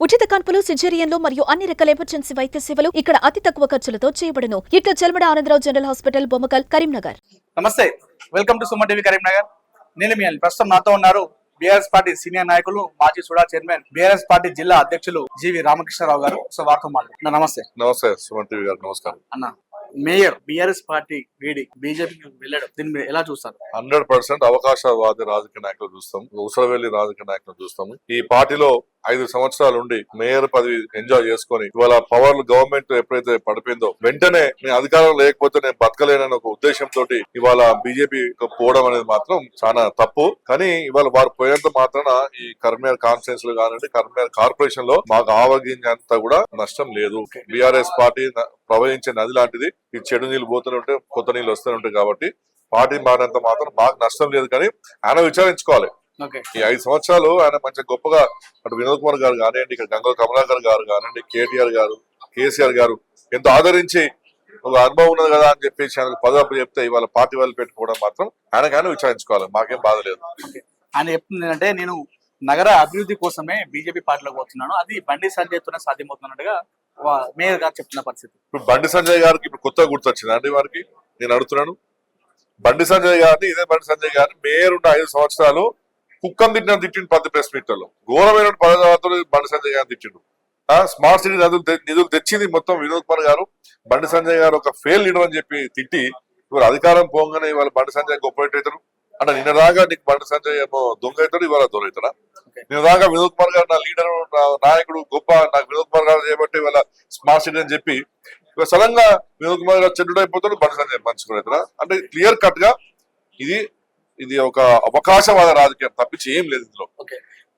ఉచిత కాన్పులు సిజేరియన్లు మరియు అన్ని రకాల ఎమర్జెన్సీ వైద్య సేవలు ఇక్కడ అతి తక్కువ ఖర్చులతో చేయబడును. ఇట్లు చెల్మడ ఆనందరావు జనరల్ హాస్పిటల్ బొమ్మకల్ కరీంనగర్. నమస్తే. Welcome to Suman TV Karimnagar. నేను మీ. ప్రస్తుతం నాతో ఉన్నారు బీఆర్ఎస్ పార్టీ సీనియర్ నాయకులు మాజీ సుడా చైర్మన్ బీఆర్ఎస్ పార్టీ జిల్లా అధ్యక్షులు జీవి రామకృష్ణారావు గారు. సో వారితో మాట్లాడు. నమస్తే. నమస్తే. సుమన్ టీవీ గారు నమస్కారం. అన్న మేయర్ బీఆర్ఎస్ పార్టీ వీడి బీజేపీకి వెళ్ళడం దీన్ని మీరు ఎలా చూస్తారు? హండ్రెడ్ పర్సెంట్ అవకాశవాది రాజకీయ నాయకులు చూస్తాం. ఉసరవెల్లి రాజకీయ నాయకులు చూస్తాము. ఈ పార్టీలో ఐదు సంవత్సరాలు ఉండి మేయర్ పదవి ఎంజాయ్ చేసుకొని ఇవాళ పవర్ గవర్నమెంట్ ఎప్పుడైతే పడిపోయిందో వెంటనే నేను అధికారం లేకపోతే నేను బతకలేనని ఒక ఉద్దేశంతో ఇవాళ బీజేపీ పోవడం అనేది మాత్రం చాలా తప్పు. కానీ ఇవాళ వారు పోయేంత మాత్రాన ఈ కర్మేర్ కాన్ఫరెన్స్లో కానివ్వండి కర్మేర్ కార్పొరేషన్లో మాకు ఆవగించేంత కూడా నష్టం లేదు. బీఆర్ఎస్ పార్టీ ప్రవహించే నది లాంటిది ఈ చెడు నీళ్ళు పోతూనే ఉంటే కొత్త నీళ్ళు వస్తూనే ఉంటాయి కాబట్టి పార్టీ మారినంత మాత్రం మాకు నష్టం లేదు కానీ ఆయన విచారించుకోవాలి. ఈ ఐదు సంవత్సరాలు ఆయన మంచి గొప్పగా అటు వినోద్ కుమార్ గారు కానివ్వండి ఇక్కడ గంగ కమలాకర్ గారు కానివ్వండి కేటీఆర్ గారు కేసీఆర్ గారు ఎంతో ఆదరించి ఒక అనుభవం ఉన్నది కదా అని చెప్పేసి ఆయనకు పదవి చెప్తే ఇవాళ పార్టీ వాళ్ళు పెట్టుకోవడం మాత్రం ఆయనకు ఆయన విచారించుకోవాలి. మాకేం బాధ లేదు. ఆయన చెప్తుంది ఏంటంటే నేను నగర అభివృద్ధి కోసమే బీజేపీ పార్టీలోకి వస్తున్నాను. అది బండి సంజయ్తోనే సాధ్యమవుతున్నట్టుగా మేయర్ గారు చెప్తున్న పరిస్థితి. ఇప్పుడు బండి సంజయ్ గారికి ఇప్పుడు కొత్తగా గుర్తొచ్చింది అండి వారికి? నేను అడుగుతున్నాను. బండి సంజయ్ గారిని ఇదే బండి సంజయ్ గారిని మేయర్ ఉన్న ఐదు సంవత్సరాలు కుక్కం తిట్టిన తిట్టిండు పది ప్రెస్ మీట్లలో ఘోరమైన పదజాలతో బండి సంజయ్ గారిని తిట్టిండు. ఆ స్మార్ట్ సిటీ నిధులు నిధులు తెచ్చింది మొత్తం వినోద్ కుమార్ గారు. బండి సంజయ్ గారు ఒక ఫెయిల్ లీడర్ అని చెప్పి తిట్టి ఇప్పుడు అధికారం పోగానే వాళ్ళు బండి సంజయ్ గొప్ప అవుతారు. అంటే నిన్న దాకా నీకు బండి సంజయ్ ఏమో దొంగ అవుతాడు ఇవాళ దొర అవుతాడా? Okay. నిన్న దాకా వినోద్ కుమార్ గారు నా లీడర్ నాయకుడు గొప్ప నాకు వినోద్ కుమార్ గారు చేయబట్టి ఇవాళ స్మార్ట్ సిటీ అని చెప్పి సడన్గా వినోద్ కుమార్ గారు చెడ్డు అయిపోతాడు బండి సంజయ్ మంచుకునేతరా అంటే క్లియర్ కట్గా ఇది ఇది ఒక అవకాశవాద రాజకీయం తప్పించి ఏం లేదు ఇందులో.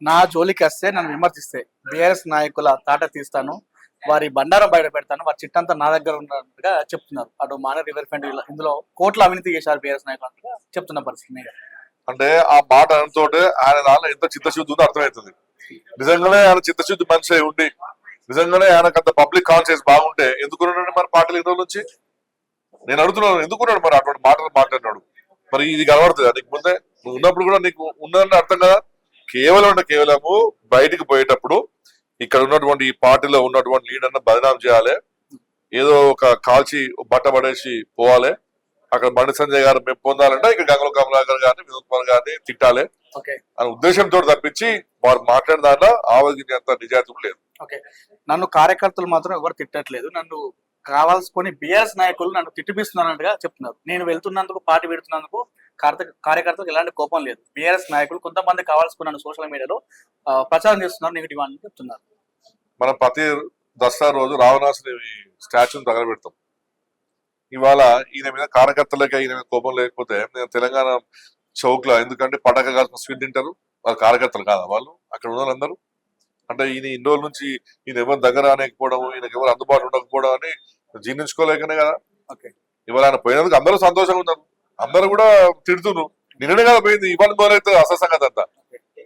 నా జోలికి వస్తే నన్ను విమర్శిస్తే బీఆర్ఎస్ నాయకుల తాట తీస్తాను. వారి బండారం బయట పెడతాను. వారి చిట్టంతా నా దగ్గర ఉన్నట్టుగా చెప్తున్నారు. అటు మానే రివర్ ఫండ్ ఇందులో కోట్ల అవినీతి చేశారు బీఆర్ఎస్ నాయకులు అన్నట్టుగా చెప్తున్న పరిస్థితి అంటే ఆ మాట అనతో ఆయన దానిలో ఎంత చిత్తశుద్ధి ఉందో అర్థమవుతుంది. నిజంగానే ఆయన చిత్తశుద్ధి మనిషి ఉండి నిజంగానే ఆయనకు అంత పబ్లిక్ కాన్షియస్ బాగుంటే ఎందుకున్నాడు మరి పార్టీలు ఇన్ని రోజుల నుంచి? నేను అడుగుతున్నాను ఎందుకున్నాడు మరి అటువంటి మాటలు మాట్లాడినాడు? మరి ఇది కనబడుతుంది నీకు ముందే? నువ్వు ఉన్నప్పుడు కూడా నీకు ఉన్నదని అర్థం కదా? కేవలం అంటే కేవలము బయటికి పోయేటప్పుడు ఇక్కడ ఉన్నటువంటి ఈ పార్టీలో ఉన్నటువంటి లీడర్ని బదనాం చేయాలి. ఏదో ఒక కాల్చి బట్ట పడేసి పోవాలి. అక్కడ బండి సంజయ్ గారు మేము పొందాలంటే ఇక్కడ గంగల కమలాకర్ గారిని వినోద్ కుమార్ గారిని తిట్టాలి. అనే ఉద్దేశంతో తప్పించి వారు మాట్లాడిన దాంట్లో ఆవగించేంత నిజాయితీ లేదు. ఓకే. నన్ను కార్యకర్తలు మాత్రం ఎవరు తిట్టట్లేదు. నన్ను కావాల్సుకొని బీఆర్ఎస్ నాయకులు నన్ను తిట్టిపిస్తున్నారన్నట్టుగా చెప్తున్నారు. నేను వెళ్తున్నందుకు పార్టీ పెడుతున్నందుకు కార్త- కార్యకర్తలకు ఎలాంటి కోపం లేదు. బీఆర్ఎస్ నాయకులు కొంతమంది కావాల్సుకుని నన్ను సోషల్ మీడియాలో ప్రచారం చేస్తున్నారు నెగిటివ్ అని చెప్తున్నారు. మనం ప్రతి దసరా రోజు రావణాసుని స్టాచ్యూని తగలబెడతాం. ఇవాళ ఈయన మీద కార్యకర్తలకి ఈయన మీద కోపం లేకపోతే నేను తెలంగాణ చౌక్లో ఎందుకంటే పటాక కాల్సిన స్వీట్ తింటారు. వాళ్ళ కార్యకర్తలు కాదా వాళ్ళు? అక్కడ ఉన్న వాళ్ళందరూ అంటే ఈయన ఇన్ని రోజుల నుంచి ఈయన ఎవరు దగ్గర అనేకపోవడం ఈయనకి ఎవరు అందుబాటులో ఉండకపోవడం అని జీర్ణించుకోలేకనే కదా. ఇవాళ ఆయన పోయినందుకు అందరూ సంతోషంగా ఉన్నారు. అందరూ కూడా తిడుతున్నారు. నిన్ననే కదా పోయింది. ఇవాళ మొదలైతే అసంగతి అంతా.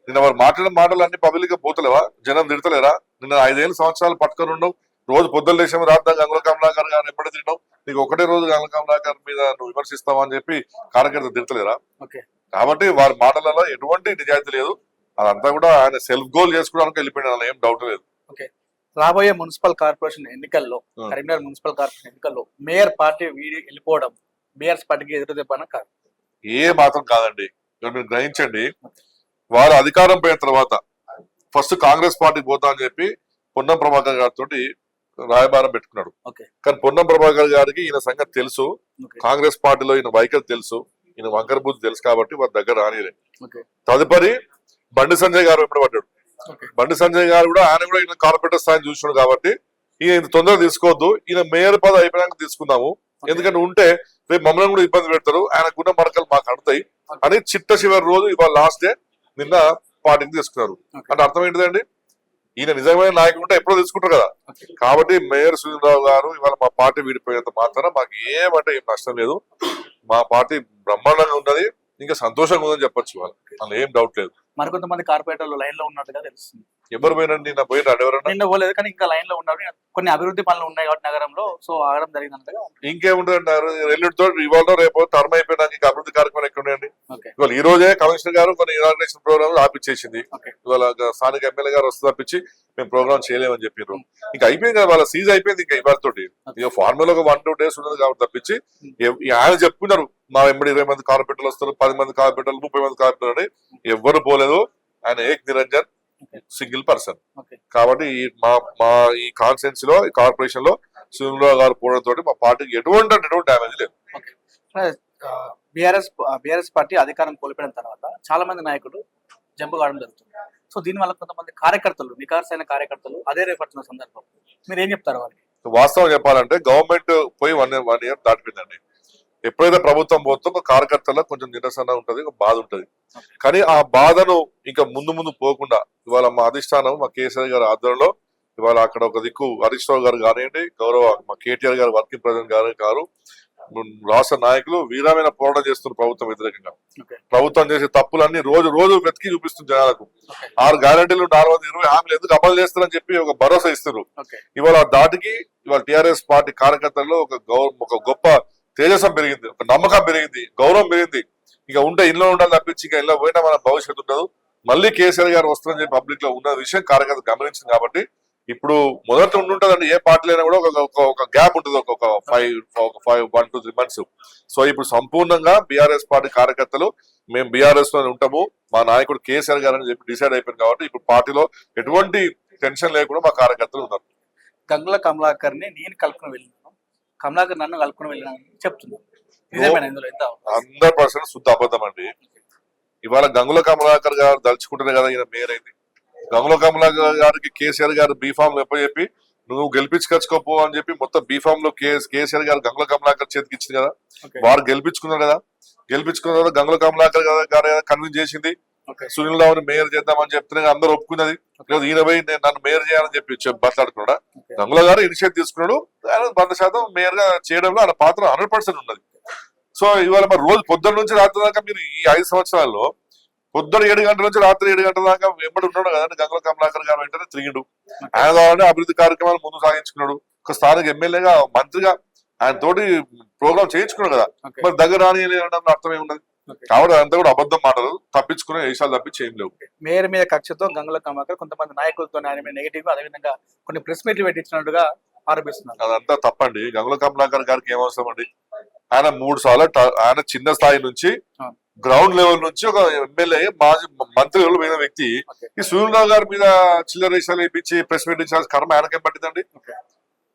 నిన్న వారు మాట్లాడిన మాటలు అన్ని పబ్లిక్గా పోతలేవా? జనం తిడతలేరా? నిన్న ఐదేళ్ళు సంవత్సరాలు పట్టుకొని ఉండవు రోజు పొద్దున్న లేచాం రాద్దాం గంగుల కమలాకర్ గారు ఎప్పుడు తిన్నావు నీకు ఒకటే రోజు గంగుల కమలాకర్ మీద నువ్వు విమర్శిస్తావా అని చెప్పి కార్యకర్త తిడతలేరా? కాబట్టి వారి మాటలలో ఎటువంటి నిజాయితీ లేదు. అదంతా కూడా ఆయన సెల్ఫ్ గోల్ చేసుకోవడానికి వెళ్ళిపోయిన ఏం డౌట్ లేదు. రాబోయే మున్సిపల్ కార్పొరేషన్ ఎన్నికల్లో. కరీంనగర్ మున్సిపల్ కార్పొరేషన్ ఎన్నికల్లో మేయర్ పార్టీ వీడి వెళ్ళిపోవడం బీఆర్ఎస్ పార్టీకి ఎదురు దెబ్బన కాదు ఏ మాత్రం కాదండి. మీరు గ్రహించండి. వారు అధికారం పోయిన తర్వాత ఫస్ట్ కాంగ్రెస్ పార్టీకి పోతా అని చెప్పి పొన్నం ప్రభాకర్ గారితో రాయబారం పెట్టుకున్నాడు. కానీ పొన్నం ప్రభాకర్ గారికి ఈయన సంగతి తెలుసు. కాంగ్రెస్ పార్టీలో ఈయన వైఖరి తెలుసు. ఈయన వంకర బుద్ధి తెలుసు కాబట్టి వారి దగ్గర రానిలే. తదుపరి బండి సంజయ్ గారు వెంబడి పడ్డాడు. బండి సంజయ్ గారు కూడా ఆయన కూడా ఈయన కార్పొరేటర్ స్థాయిని చూసినాడు కాబట్టి ఈయన ఇంత తొందరగా తీసుకోవద్దు. ఈయన మేయర్ పదవి అయిపోయాక తీసుకుందాము. ఎందుకంటే ఉంటే రేపు మమ్మల్ని కూడా ఇబ్బంది పెడతారు. ఆయన గుణ మరకలు మాకు అడతాయి అని చిట్ట చివరి రోజు ఇవాళ లాస్ట్ డే నిన్న పార్టీని తీసుకున్నారు. అంటే అర్థం ఏంటిదండి ఈయన నిజమైన నాయకుడు ఉంటే ఎప్పుడో తీసుకుంటారు కదా. కాబట్టి మేయర్ సునీలరావు గారు ఇవాళ మా పార్టీ విడిపోయేంత మాత్రం మాకు ఏమంటే ఏం నష్టం లేదు. మా పార్టీ బ్రహ్మాండంగా ఉన్నది. ఇంకా సంతోషంగా ఉందని చెప్పొచ్చు ఇవాళ. అందులో ఏం డౌట్ లేదు. మరికొంతమంది కార్పొరేటర్లు లైన్లో ఉన్నట్టుగా తెలుస్తుంది. ఎవరు పోయినండి నా పోయినాడు ఎవరన్నా? నిన్న పోలేదు కానీ ఇంకా లైన్లో ఉన్నారు. కొన్ని అభివృద్ధి పనులు ఉన్నాయి కాబట్టి నగరంలో సో ఆగడం జరిగిందంటగా ఇంకేముంటుందంటారు ఎల్లుడితో ఇవాళ రేపు టర్మ్ అయిపోయినాక ఇంకా అభివృద్ధి కార్యక్రమాలు ఎక్కడ ఉన్నాయండి ఇవాళ ఈ రోజే కమిషనర్ గారు కొన్ని ఇనాగ్రేషన్ ప్రోగ్రామ్ ఆపిచ్చేసింది. ఓకే. ఇవాళ స్థానిక ఎమ్మెల్యే గారు వస్తూ తప్పించి మేము ప్రోగ్రామ్ చేయలేమని చెప్పారు ఇంకా అయిపోయింది కదా వాళ్ళ సీజ్ అయిపోయింది ఇంకా ఇవాళ తోటి ఇక ఫార్మల్ ఒక వన్ టూ డేస్ ఉన్నది కాబట్టి తప్పించి ఆయన చెప్పుకున్నారు మా వెంబడి ఇరవై మంది కార్పొరేటర్లు వస్తారు పది మంది కార్పొరేటర్లు ముప్పై మంది కార్పొరేటర్ అని ఎవ్వరు పోలేదు. ఆయన ఏక్ నిరంజన్. Single person. కాబట్టి ఈ మా మా ఈ కాన్సెన్స్లో ఈ కార్పొరేషన్లో సునీల్ గారు పోవడం తోటి మా పార్టీకి ఎటువంటి అంటే ఎటువంటి డ్యామేజ్ లేదు. బీఆర్ఎస్ బీఆర్ఎస్ పార్టీ అధికారం కోల్పోయిన తర్వాత చాలా మంది నాయకులు జంపు కావడం జరుగుతుంది. సో దీనివల్ల కొంతమంది కార్యకర్తలు నికార్సైన కార్యకర్తలు అదే రేపడుతున్న సందర్భం. మీరు ఏం చెప్తారు వాళ్ళకి? వాస్తవం చెప్పాలంటే గవర్నమెంట్ పోయి వన్ వన్ ఇయర్ దాటిపోయిందండి. ఎప్పుడైతే ప్రభుత్వం పోతుందో కార్యకర్తలకు కొంచెం నిరసన ఉంటది ఒక బాధ ఉంటది. కానీ ఆ బాధను ఇంకా ముందు ముందు పోకుండా ఇవాళ మా అధిష్టానం మా కేసీఆర్ గారి ఆధ్వర్యంలో ఇవాళ అక్కడ ఒక దిక్కు హరీష్ రావు గారు కానివ్వండి గౌరవ మా కేటీఆర్ గారు వర్కింగ్ ప్రెసిడెంట్ గారు గారు రాష్ట్ర నాయకులు వీరమైన పోరాటం చేస్తున్నారు ప్రభుత్వం వ్యతిరేకంగా. ప్రభుత్వం చేసే తప్పులన్నీ రోజు రోజు వెతికి చూపిస్తుంది జనాలకు. ఆరు గ్యారెంటీలు నాలుగు వందల ఇరవై హామీలు ఎందుకు అమలు చేస్తారని చెప్పి ఒక భరోసా ఇస్తున్నారు. ఇవాళ దాటికి ఇవాళ టిఆర్ఎస్ పార్టీ కార్యకర్తల్లో ఒక ఒక గొప్ప తేజసం పెరిగింది ఒక నమ్మకం పెరిగింది గౌరవం పెరిగింది. ఇక ఉంటే ఇంట్లో ఉండాలి తప్పించి ఇక ఇంట్లో పోయినా మన భవిష్యత్తు ఉండదు. మళ్ళీ కేసీఆర్ గారు వస్తారని చెప్పి పబ్లిక్లో ఉన్న విషయం కార్యకర్త గమనించింది కాబట్టి ఇప్పుడు మొదట ఉంటుంటదండి ఏ పార్టీ అయినా కూడా ఒక ఒక- గ్యాప్ ఉంటుంది ఒక ఫైవ్ ఒక five one two three months so ఇప్పుడు సంపూర్ణంగా బీఆర్ఎస్ పార్టీ కార్యకర్తలు మేము బీఆర్ఎస్లో ఉంటాము మా నాయకుడు కేసీఆర్ గారు అని చెప్పి డిసైడ్ అయిపోయింది కాబట్టి ఇప్పుడు పార్టీలో ఎటువంటి టెన్షన్ లేకుండా మా కార్యకర్తలు ఉన్నారు. గంగుల కమలాకర్ని నేను కలుపుకుని వెళ్ళింది కమలాకర్ నన్ను కలుపుకుని వెళ్ళినాను అని చెప్తున్నాను హండ్రెడ్ పర్సెంట్ శుద్ధ అబద్ధం అండి. ఇవాళ గంగుల కమలాకర్ గారు దలుచుకుంటేనే కదా ఈయన మేయర్ అయింది. గంగుల కమలాకర్ గారికి కేసీఆర్ గారు బీఫామ్ చెప్పి నువ్వు గెలిపించుకొచ్చుకోపో అని చెప్పి మొత్తం బీఫామ్లో కేస్- కేసీఆర్ గారు గంగుల కమలాకర్ చేతికి ఇచ్చింది కదా. వారు గెలిపించుకున్నారు కదా. గెలిపించుకున్న తర్వాత గంగుల కమలాకర్ గారు కన్విన్స్ చేసింది? సునీల్ రావుని మేయర్ చేద్దామని చెప్తే అందరూ ఒప్పుకున్నది. లేదు ఈయన పోయి నేను నన్ను మేయర్ చేయాలని చెప్పి మాట్లాడుకున్నాడా. గంగుల గారు ఇనిషియేట్ తీసుకున్నాడు. ఆయన వంద శాతం మేయర్గా చేయడంలో ఆయన పాత్ర హండ్రెడ్ పర్సెంట్ ఉన్నది. సో ఇవాళ మరి రోజు పొద్దున్న నుంచి రాత్రి దాకా మీరు ఈ ఐదు సంవత్సరాల్లో పొద్దున్న ఏడు గంటల నుంచి రాత్రి ఏడు గంటల దాకా వెంబడి ఉన్నాడు కదండి గంగుల కమలాకర్ గారు వెంటనే తిరిగిండు. ఆయన ద్వారా అభివృద్ధి కార్యక్రమాలు ముందు సాగించుకున్నాడు. ఒక స్థానిక ఎమ్మెల్యేగా మంత్రిగా ఆయన తోటి ప్రోగ్రామ్ చేయించుకున్నాడు కదా. మరి దగ్గర రాని ఉన్నది ఓకే. కాబట్టి అదంతా కూడా అబద్ధం మాటలు తప్పించుకునే విషయాలు తప్పించి ఏం లేవు. మేయర్ మీద కక్షతో గంగుల కమలాకర్ కొంతమంది నాయకులతో ఆయన మీద నెగిటివ్ అదేవిధంగా కొన్ని ప్రెస్ మీట్లు పెట్టించినట్టుగా ఆరోపిస్తున్నారు. అదంతా తప్పండి. గంగుల కమలాకర్ గారికి ఏం అవసరం అండి? ఆయన మూడు సార్లు ఆయన చిన్న స్థాయి నుంచి. గ్రౌండ్ లెవెల్ నుంచి ఒక ఎమ్మెల్యే మాజీ మంత్రి మీద వ్యక్తి. ఈ సూర్యరావు గారి మీద చిల్లర విషయాలు ఇప్పించి ప్రెస్ మీట్ ఇచ్చాల్సిన కర్మ ఆయనకేం పట్టిందండి.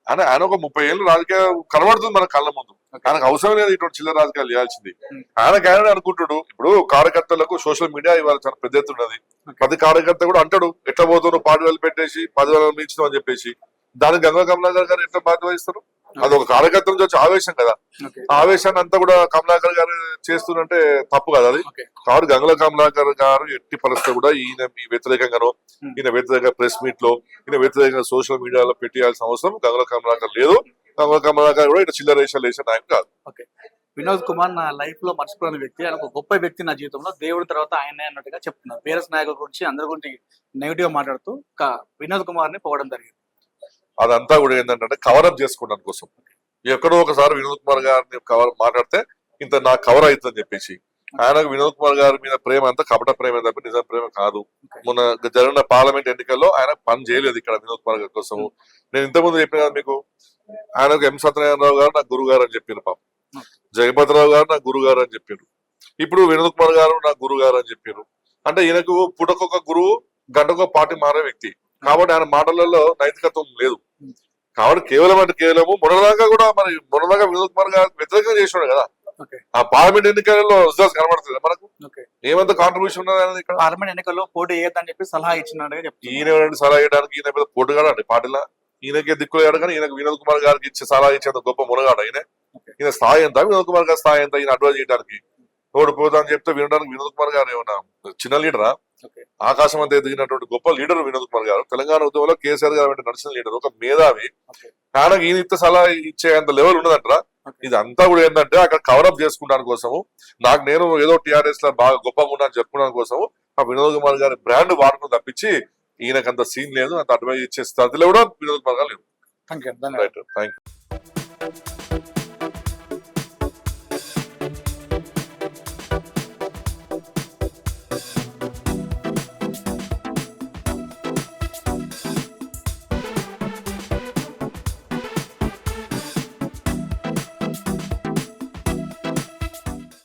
ఆయన ఆయన ఒక ముప్పై ఏళ్ళు రాజకీయ కనబడుతుంది మన కళ్ళ ముందు. ఆయనకు అవసరం లేదు ఇటువంటి చిల్లర రాజకీయాలు చేయాల్సింది ఉం. ఆయన అనుకుంటాడు ఇప్పుడు కార్యకర్తలకు సోషల్ మీడియా ఇవాళ చాలా పెద్ద ఎత్తున ఉన్నది ఓకే. ప్రతి కార్యకర్త కూడా అంటాడు ఎట్లా పోతున్నావు పాటు వేలు పెట్టేసి పదివేల మించడం అని చెప్పేసి దానికి గంగా కమలాకర్ గారు ఎట్లా బాధ్యత వహిస్తారు అది ఒక కార్యకర్త నుంచి వచ్చే ఆవేశం కదా. ఆవేశాన్ని అంతా కూడా కమలాకర్ గారు చేస్తున్నంటే తప్పు కదా అది. కాబట్టి గంగుల కమలాకర్ గారు ఎట్టి పరిస్థితి కూడా ఈయన ఈ వ్యతిరేకంగానో. ఈయన వ్యతిరేక ప్రెస్ మీట్లో ఈయన వ్యతిరేకంగా సోషల్ మీడియాలో పెట్టేయాల్సిన అవసరం గంగుల కమలాకర్ లేదు. గంగుల కమలాకర్ కూడా ఇట్లా చిల్లర వేషాలు వేసే నాయకు కాదు. వినోద్ కుమార్ నా లైఫ్లో మర్చిపోయిన వ్యక్తి. ఆయన ఒక గొప్ప వ్యక్తి నా జీవితంలో. దేవుడి తర్వాత ఆయనే అన్నట్టుగా చెప్తున్నారు. బీఆర్ఎస్ నాయకుల గురించి అందరి గురించి నెగిటివ్ మాట్లాడుతూ ఒక వినోద్ కుమార్ని పోవడం జరిగింది. అదంతా కూడా ఏంటంటే కవరప్ చేసుకోవడం కోసం. ఎక్కడో ఒకసారి వినోద్ కుమార్ గారిని కవర్ మాట్లాడితే ఇంత నా కవర్ అవుతుందని చెప్పేసి. ఆయనకు వినోద్ కుమార్ గారి మీద ప్రేమ అంతా కపట ప్రేమ తప్ప నిజం ప్రేమ కాదు. మొన్న జరిగిన పార్లమెంట్ ఎన్నికల్లో ఆయన పని చేయలేదు ఇక్కడ వినోద్ కుమార్ గారి కోసం. నేను ఇంతకుముందు చెప్పిన మీకు ఆయనకు ఎం సత్యనారాయణరావు గారు నా గురువు గారు అని చెప్పారు పాపం. జగపతిరావు గారు నా గురువు గారు అని చెప్పారు. ఇప్పుడు వినోద్ కుమార్ గారు నా గురువు గారు అని చెప్పారు. అంటే ఈయనకు పుటకొక గురువు గంటకొక పార్టీ మారే వ్యక్తి. కాబట్టి ఆయన మాటలలో నైతికత్వం లేదు. కాబట్టి కేవలం అంటే కేవలము మొన్నదాకా కూడా మరి మొన్నదాకా వినోద్ కుమార్ గారు వ్యతిరేకంగా చేసినాడు కదా. ఆ పార్లమెంట్ ఎన్నికలలో రిజల్ట్స్ కనబడుతుంది మనకు. ఏమంత కాంట్రిబ్యూషన్ ఉన్నది ఇక్కడ? పార్లమెంట్ ఎన్నికల్లో పోటీ చేయొద్దని చెప్పి సలహా చెప్తున్నారు. ఈయన సలహా ఇవ్వడానికి ఈయన మీద పోటుగాడు అండి పార్టీలో. ఈయనకే దిక్కులు అయ్యాడు కానీ ఈయనకు వినోద్ కుమార్ గారికి ఇచ్చే సలహా ఇచ్చేంత గొప్ప మునగాడు Okay. ఈయన స్థాయి ఎంత? వినోద్ కుమార్ గారి స్థాయి ఎంత? ఈయన అడ్వైజ్ చేయడానికి. ఓడిపోతా అని చెప్తే వినడానికి వినోద్ కుమార్ గారు ఏమన్నా చిన్న లీడరా? ఆకాశం అంతా ఎదిగినటువంటి గొప్ప లీడర్ వినోద్ కుమార్ గారు. తెలంగాణ ఉద్యమంలో కేసీఆర్ గారు వెంట నడిచిన లీడర్ ఒక మేధావి. ఆయనకి ఈయన ఇస్తే సలహా ఇచ్చే అంత లెవెల్ ఉన్నదంటారా? ఓకే ఇది అంతా కూడా ఏంటంటే అక్కడ కవరప్ చేసుకుంటానికి కోసము నాకు నేను ఏదో టిఆర్ఎస్లో బాగా గొప్పగా ఉన్నాను చెప్పుకోవడానికి కోసము ఆ వినోద్ కుమార్ గారి బ్రాండ్ వాడుకుని తప్పించి ఈయనకు అంత సీన్ లేదు అంత అడ్వైజ్ ఇచ్చే స్థితిలో కూడా వినోద్ పరగా లేదు థ్యాంక్ యూ